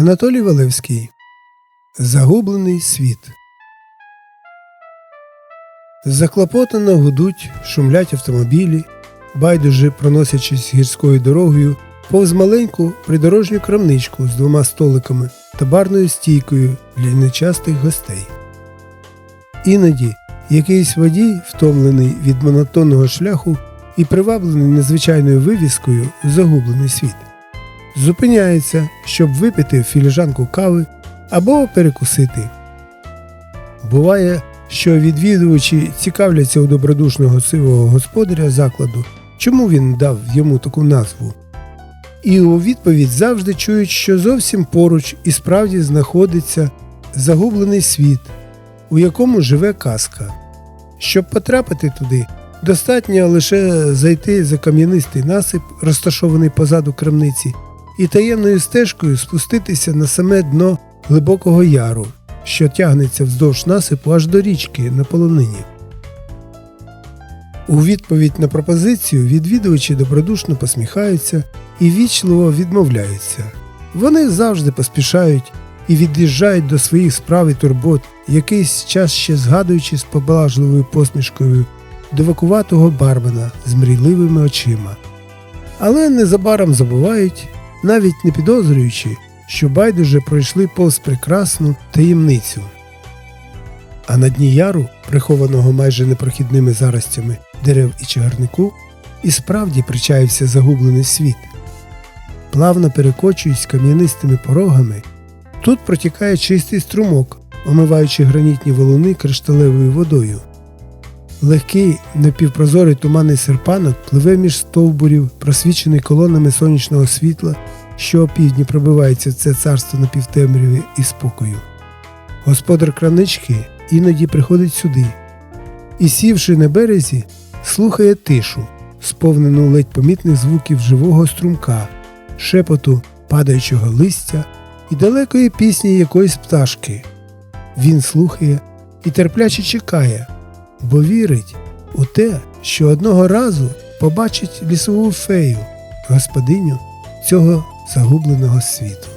Анатолій Валевський Загублений світ. Заклопотано гудуть, шумлять автомобілі, байдуже проносячись гірською дорогою повз маленьку придорожню крамничку з двома столиками та барною стійкою для нечастих гостей. Іноді якийсь водій, втомлений від монотонного шляху і приваблений незвичайною вивіскою загублений світ, зупиняється, щоб випити філіжанку кави або перекусити. Буває, що відвідувачі цікавляться у добродушного сивого господаря закладу, чому він дав йому таку назву. І у відповідь завжди чують, що зовсім поруч і справді знаходиться загублений світ, у якому живе казка. Щоб потрапити туди, достатньо лише зайти за кам'янистий насип, розташований позаду крамниці, і таємною стежкою спуститися на саме дно глибокого яру, що тягнеться вздовж насипу аж до річки на полонині. У відповідь на пропозицію відвідувачі добродушно посміхаються і вічливо відмовляються. Вони завжди поспішають і від'їжджають до своїх справ і турбот, якийсь час ще згадуючи з поблажливою посмішкою дивакуватого бармена з мрійливими очима. Але незабаром забувають, навіть не підозрюючи, що байдуже пройшли повз прекрасну таємницю. А на дні яру, прихованого майже непрохідними заростями дерев і чагарнику, і справді причаївся загублений світ. Плавно перекочуючись кам'янистими порогами, тут протікає чистий струмок, омиваючи гранітні валуни кришталевою водою. Легкий напівпрозорий туманний серпанок пливе між стовбурів, просвічений колонами сонячного світла, що опівдні пробивається в це царство напівтемряви і спокою. Господар кранички іноді приходить сюди і, сівши на березі, слухає тишу, сповнену ледь помітних звуків живого струмка, шепоту падаючого листя і далекої пісні якоїсь пташки. Він слухає і терпляче чекає, бо вірить у те, що одного разу побачить лісову фею, господиню цього загубленого світу.